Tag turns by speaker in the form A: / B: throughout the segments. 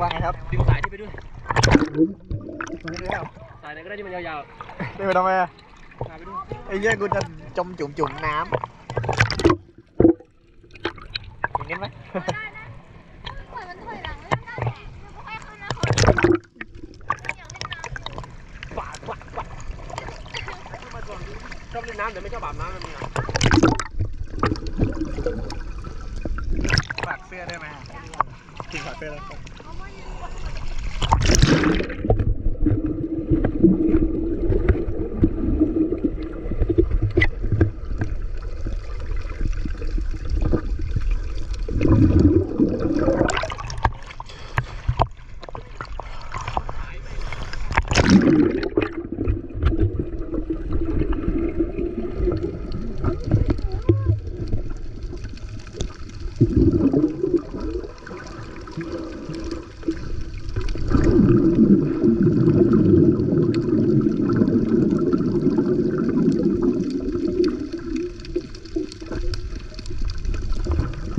A: ว่าไงครับ
B: ดึงสายที่ไปด้วย
A: ไม่ได้แล้ว
B: สายไหนก็ได้ที่มันยาว
A: เดินไปทำไมอะ
B: ๆสายไปด้วย
A: ไอ้เหี้ยกูจะจมจุ่มจุ่มน้ำอย่างนี้ไหม
C: ปล่อยมันถอยหลังเล่นได้แหละค่อยๆเข้านะเขาอยากเล่นน้ำอยู่
B: ปาดปาดปาดชอบเล่นน้ำแต่ไม่ชอบอาบน้ำมันมีอะ
A: ฝากเสื้อได้ไหมถึงฝากเสื้อแล้ว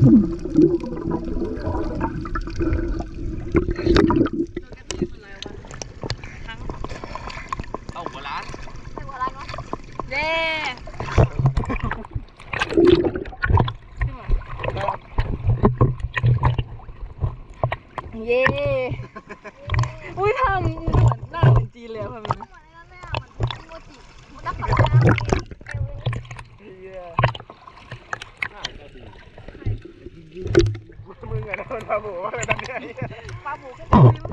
A: Mm-hmm.
B: เอาหัวล้าน
C: ใส่หัวอะไรวะ
D: เย้เย้ อุ้ยทำเหมือนหน้าเหมือนจีนเลยอะพ่อแม่
C: เหมือนไอ้นั่นเลยอะเหมือนโมจิมันนักขับน้ำเอวเลย
A: เหี้ย
B: อ่าเจ้าที
A: มึงอะโดนปลาบูว่าอะไรแบบเนี้ย
D: ปลาบูก็จะวิว